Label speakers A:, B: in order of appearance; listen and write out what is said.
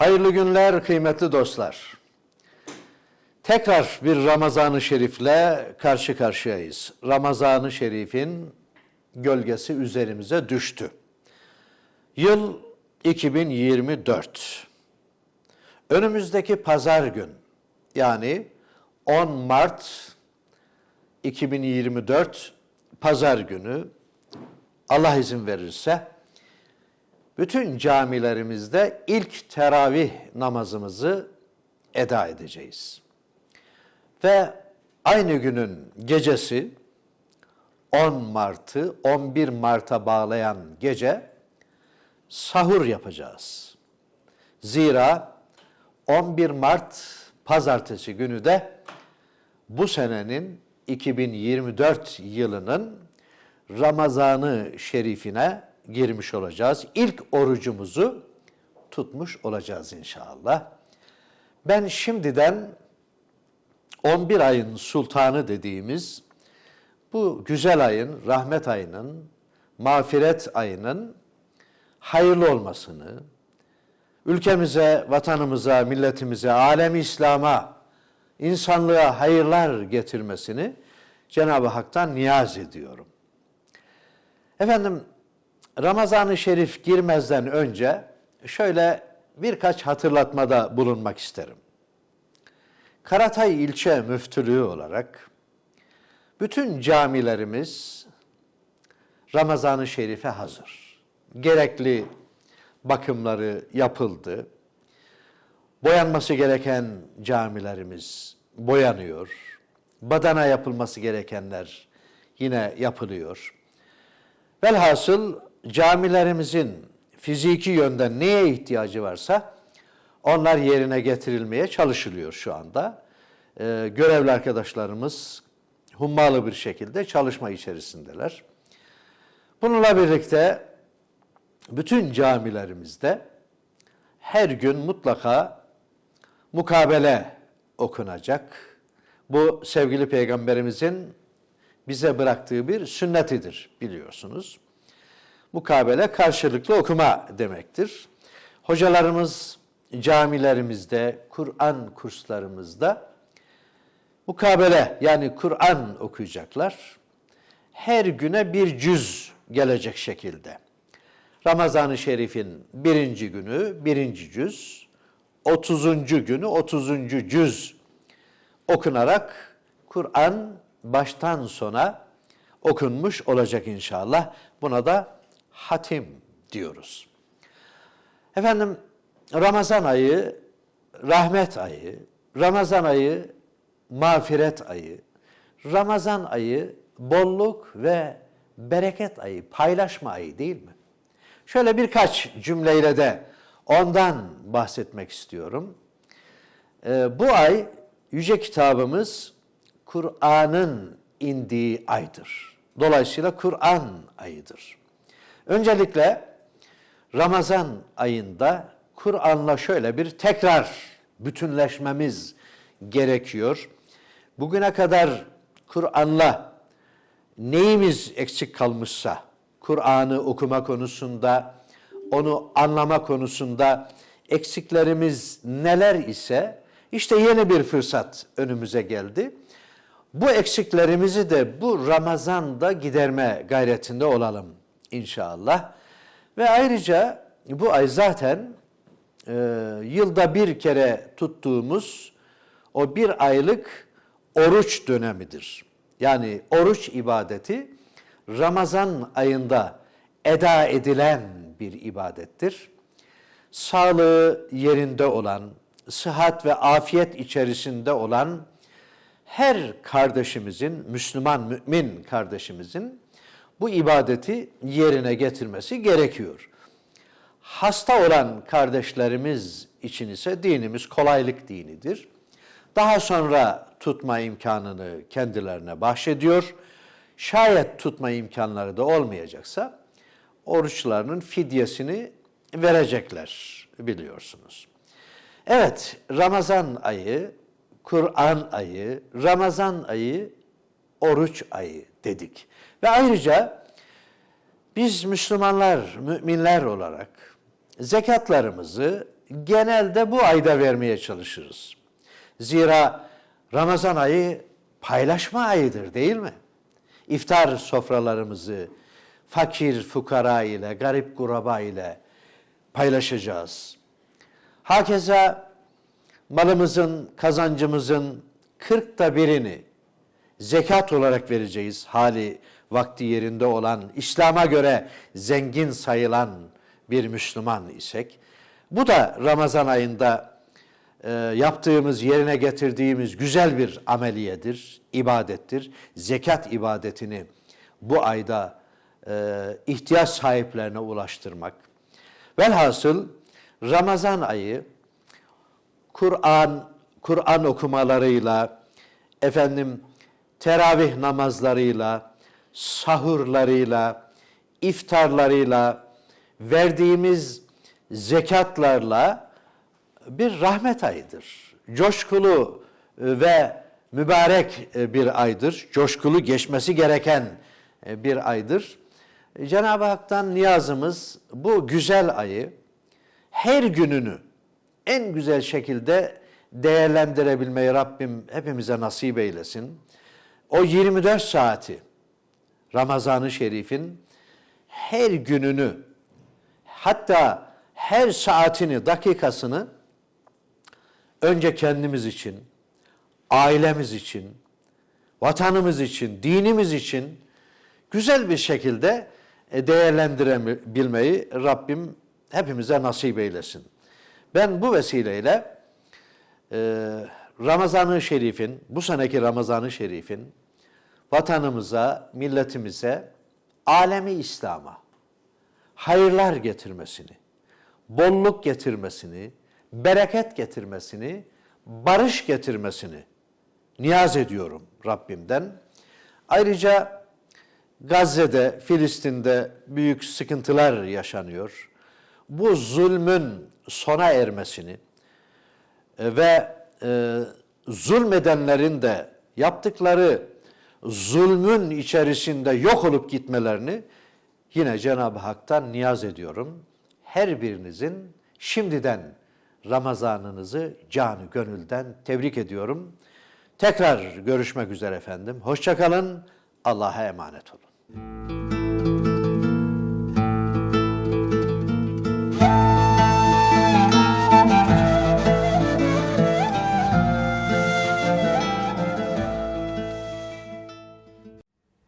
A: Hayırlı günler kıymetli dostlar. Tekrar bir Ramazan-ı Şerif'le karşı karşıyayız. Ramazan-ı Şerif'in gölgesi üzerimize düştü. Yıl 2024. Önümüzdeki pazar gün yani 10 Mart 2024 pazar günü Allah izin verirse bütün camilerimizde ilk teravih namazımızı eda edeceğiz. Ve aynı günün gecesi 10 Mart'ı 11 Mart'a bağlayan gece sahur yapacağız. Zira 11 Mart pazartesi günü de bu senenin 2024 yılının Ramazanı şerifine girmiş olacağız. İlk orucumuzu tutmuş olacağız inşallah. Ben şimdiden 11 ayın sultanı dediğimiz bu güzel ayın, rahmet ayının, mağfiret ayının hayırlı olmasını, ülkemize, vatanımıza, milletimize, alemi İslam'a, insanlığa hayırlar getirmesini Cenab-ı Hak'tan niyaz ediyorum. Efendim Ramazan-ı Şerif girmezden önce şöyle birkaç hatırlatmada bulunmak isterim. Karatay ilçe müftülüğü olarak bütün camilerimiz Ramazan-ı Şerif'e hazır. Gerekli bakımları yapıldı. Boyanması gereken camilerimiz boyanıyor. Badana yapılması gerekenler yine yapılıyor. Velhasıl camilerimizin fiziki yönden neye ihtiyacı varsa onlar yerine getirilmeye çalışılıyor şu anda. Ee, görevli arkadaşlarımız hummalı bir şekilde çalışma içerisindeler. Bununla birlikte bütün camilerimizde her gün mutlaka mukabele okunacak. Bu sevgili peygamberimizin bize bıraktığı bir sünnetidir biliyorsunuz. Mukabele karşılıklı okuma demektir. Hocalarımız camilerimizde, Kur'an kurslarımızda mukabele yani Kur'an okuyacaklar. Her güne bir cüz gelecek şekilde. Ramazan-ı Şerif'in birinci günü birinci cüz, otuzuncu günü otuzuncu cüz okunarak Kur'an baştan sona okunmuş olacak inşallah. Buna da hatim diyoruz. Efendim Ramazan ayı rahmet ayı, Ramazan ayı mağfiret ayı, Ramazan ayı bolluk ve bereket ayı, paylaşma ayı değil mi? Şöyle birkaç cümleyle de ondan bahsetmek istiyorum. Ee, bu ay Yüce Kitabımız Kur'an'ın indiği aydır. Dolayısıyla Kur'an ayıdır. Öncelikle Ramazan ayında Kur'an'la şöyle bir tekrar bütünleşmemiz gerekiyor. Bugüne kadar Kur'an'la neyimiz eksik kalmışsa, Kur'an'ı okuma konusunda, onu anlama konusunda eksiklerimiz neler ise işte yeni bir fırsat önümüze geldi. Bu eksiklerimizi de bu Ramazan'da giderme gayretinde olalım inşallah. Ve ayrıca bu ay zaten e, yılda bir kere tuttuğumuz o bir aylık oruç dönemidir. Yani oruç ibadeti Ramazan ayında eda edilen bir ibadettir. Sağlığı yerinde olan, sıhhat ve afiyet içerisinde olan her kardeşimizin, Müslüman mümin kardeşimizin bu ibadeti yerine getirmesi gerekiyor. Hasta olan kardeşlerimiz için ise dinimiz kolaylık dinidir. Daha sonra tutma imkanını kendilerine bahşediyor. Şayet tutma imkanları da olmayacaksa oruçlarının fidyesini verecekler biliyorsunuz. Evet, Ramazan ayı, Kur'an ayı, Ramazan ayı, oruç ayı dedik. Ve ayrıca biz Müslümanlar, müminler olarak zekatlarımızı genelde bu ayda vermeye çalışırız. Zira Ramazan ayı paylaşma ayıdır değil mi? İftar sofralarımızı fakir fukara ile, garip kuraba ile paylaşacağız. Hakeza malımızın, kazancımızın kırkta birini zekat olarak vereceğiz. Hali vakti yerinde olan, İslam'a göre zengin sayılan bir Müslüman isek. Bu da Ramazan ayında e, yaptığımız, yerine getirdiğimiz güzel bir ameliyedir, ibadettir. Zekat ibadetini bu ayda e, ihtiyaç sahiplerine ulaştırmak. Velhasıl Ramazan ayı Kur'an Kur'an okumalarıyla efendim teravih namazlarıyla, sahurlarıyla, iftarlarıyla, verdiğimiz zekatlarla bir rahmet ayıdır. Coşkulu e, ve mübarek e, bir aydır. Coşkulu geçmesi gereken e, bir aydır. Cenab-ı Hak'tan niyazımız bu güzel ayı her gününü en güzel şekilde değerlendirebilmeyi Rabbim hepimize nasip eylesin. O 24 saati Ramazan-ı Şerif'in her gününü hatta her saatini, dakikasını önce kendimiz için, ailemiz için, vatanımız için, dinimiz için güzel bir şekilde e, değerlendirebilmeyi Rabbim hepimize nasip eylesin. Ben bu vesileyle e, Ramazan-ı Şerif'in, bu seneki Ramazan-ı Şerif'in vatanımıza, milletimize, alemi İslam'a hayırlar getirmesini, bolluk getirmesini, bereket getirmesini, barış getirmesini niyaz ediyorum Rabbimden. Ayrıca Gazze'de, Filistin'de büyük sıkıntılar yaşanıyor. Bu zulmün sona ermesini e, ve e, zulmedenlerin de yaptıkları zulmün içerisinde yok olup gitmelerini yine Cenab-ı Hak'tan niyaz ediyorum. Her birinizin şimdiden Ramazanınızı canı gönülden tebrik ediyorum. Tekrar görüşmek üzere efendim. Hoşçakalın. Allah'a emanet olun.